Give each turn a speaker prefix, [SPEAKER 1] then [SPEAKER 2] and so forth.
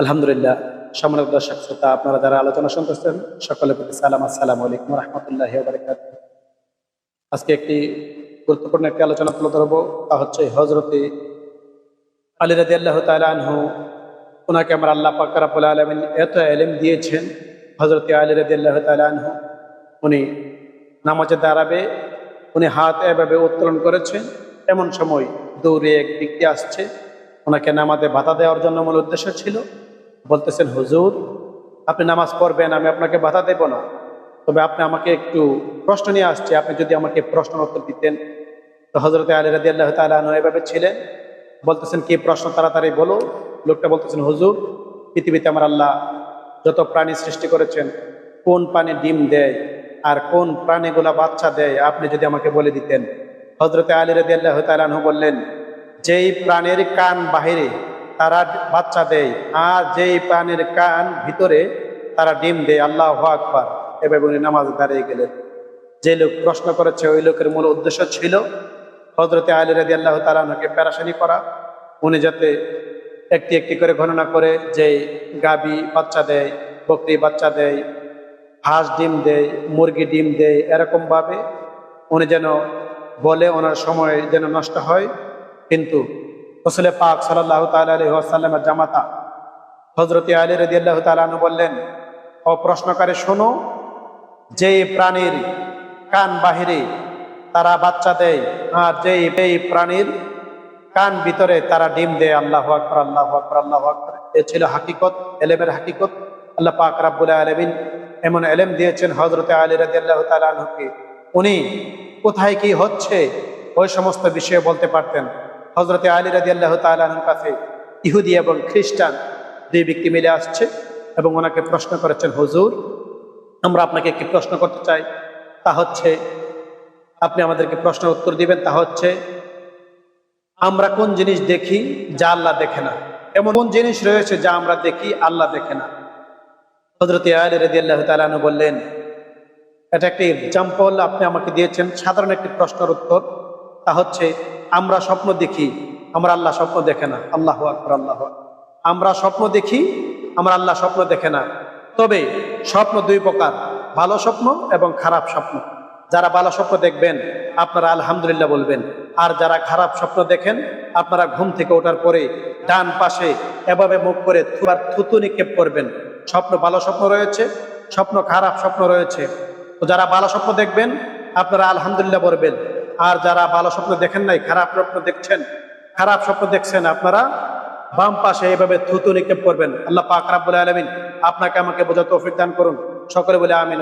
[SPEAKER 1] আলহামদুলিল্লাহ, সম্মানিত দর্শক শ্রোতা, আপনারা যারা আলোচনা শুনতেছেন, সকলের প্রতি সালাম, আসসালামু আলাইকুম রহমতুল্লাহ আজকে একটি গুরুত্বপূর্ণ একটি আলোচনা তুলে ধরবো, তা হচ্ছে হজরতে আলী রাজি আল্লাহ আনহু ওনাকে আমার আল্লাহ পাকরাবুল আলমিন এত এলিম দিয়েছেন হজরতে আলী রাজি আল্লাহ আনহু। উনি নামাজে দাঁড়াবে, উনি হাত এভাবে উত্তোলন করেছেন, এমন সময় দৌড়ে এক ব্যক্তি আসছে ওনাকে নামাজে বাধা দেওয়ার জন্য মূল উদ্দেশ্য ছিল। বলতেছেন, হুজুর, আপনি নামাজ পড়বেন, আমি আপনাকে বাধা দেব না। তবে আপনি আমাকে একটু প্রশ্ন নিয়ে আসছে, আপনি যদি আমাকে প্রশ্ন উত্তর দিতেন। তো হজরত আলী রাজি আল্লাহ তালু এভাবে ছিলেন। বলতেছেন, কি প্রশ্ন তাড়াতাড়ি বলো? লোকটা বলতেছেন, হুজুর, পৃথিবীতে আমার আল্লাহ যত প্রাণী সৃষ্টি করেছেন, কোন প্রাণী ডিম দেয় আর কোন প্রাণীগুলা বাচ্চা দেয়, আপনি যদি আমাকে বলে দিতেন। হজরতে আলী রাজি আল্লাহ তালু বললেন যেই প্রাণীর কান বাহিরে তারা বাচ্চা দেয়, আর যেই প্রাণীর কান ভিতরে তারা ডিম দেয়, আল্লাহ আকবার। এভাবে উনি নামাজ দাঁড়িয়ে গেলেন যে লোক প্রশ্ন করেছে, ওই লোকের মূল উদ্দেশ্য ছিল হজরতে আলী রাজি আল্লাহ তালাকে প্যারাসানি করা। উনি যাতে একটি একটি করে গণনা করে যে গাবি বাচ্চা দেয়, বকরি বাচ্চা দেয়, হাঁস ডিম দেয়, মুরগি ডিম দেয়, এরকমভাবে উনি যেন বলে, ওনার সময় যেন নষ্ট হয়। কিন্তু রসুল পাক সাল্লাহ তাল্লামের জামাতা হজরত আলী রদি আল্লাহ তালু বললেন, ও প্রশ্নকারে, শোনো যে প্রাণীর কান বাহিরে তারা বাচ্চা দেয় আর যে এই প্রাণীর কান ভিতরে তারা ডিম দেয়, আল্লাহ আকবর আল্লাহ আকবর আল্লাহ আকবর। এ ছিল হাকিকত, এলেমের হাকিকত। আল্লাহ পাক রাব্বুল আলমিন এমন এলেম দিয়েছেন হজরত আলী রাজি আল্লাহ তালুকে উনি কোথায় কি হচ্ছে, ওই সমস্ত বিষয়ে বলতে পারতেন। হজরতে আলী রাজি আল্লাহ তালুর কাছে ইহুদি এবং খ্রিস্টান দুই ব্যক্তি মিলে আসছে এবং ওনাকে প্রশ্ন করেছেন, হুজুর, আমরা আপনাকে একটি প্রশ্ন করতে চাই। তা হচ্ছে, আপনি আমাদেরকে প্রশ্ন উত্তর দিবেন। তা হচ্ছে, আমরা কোন জিনিস দেখি যা আল্লাহ দেখে না? এমন কোন জিনিস রয়েছে যা আমরা দেখি আল্লাহ দেখে না? হজরত আলী রাজি আল্লাহ তালু বললেন, এটা একটি এক্সাম্পল আপনি আমাকে দিয়েছেন। সাধারণ একটি প্রশ্নের উত্তর। তা হচ্ছে আমরা স্বপ্ন দেখি, আমরা আল্লাহ স্বপ্ন দেখে না। আল্লাহ আকবর, আল্লাহ আমরা স্বপ্ন দেখি, আমরা আল্লাহ স্বপ্ন দেখে না। তবে স্বপ্ন দুই প্রকার, ভালো স্বপ্ন এবং খারাপ স্বপ্ন। যারা ভালো স্বপ্ন দেখবেন, আপনারা আলহামদুলিল্লাহ বলবেন। আর যারা খারাপ স্বপ্ন দেখেন, আপনারা ঘুম থেকে ওঠার পরে ডান পাশে এভাবে মুখ করে থুবার থুতু নিক্ষেপ করবেন। স্বপ্ন ভালো স্বপ্ন রয়েছে, স্বপ্ন খারাপ স্বপ্ন রয়েছে। তো যারা ভালো স্বপ্ন দেখবেন, আপনারা আলহামদুলিল্লাহ বলবেন আর যারা ভালো স্বপ্ন দেখেন নাই, খারাপ স্বপ্ন দেখছেন, খারাপ স্বপ্ন দেখছেন, আপনারা বাম পাশে এইভাবে থুতু নিক্ষেপ করবেন। আল্লাহ পাক রাব্বুল আলামিন আপনাকে আমাকে বোঝা তৌফিক দান করুন। সকলে বলে আমিন।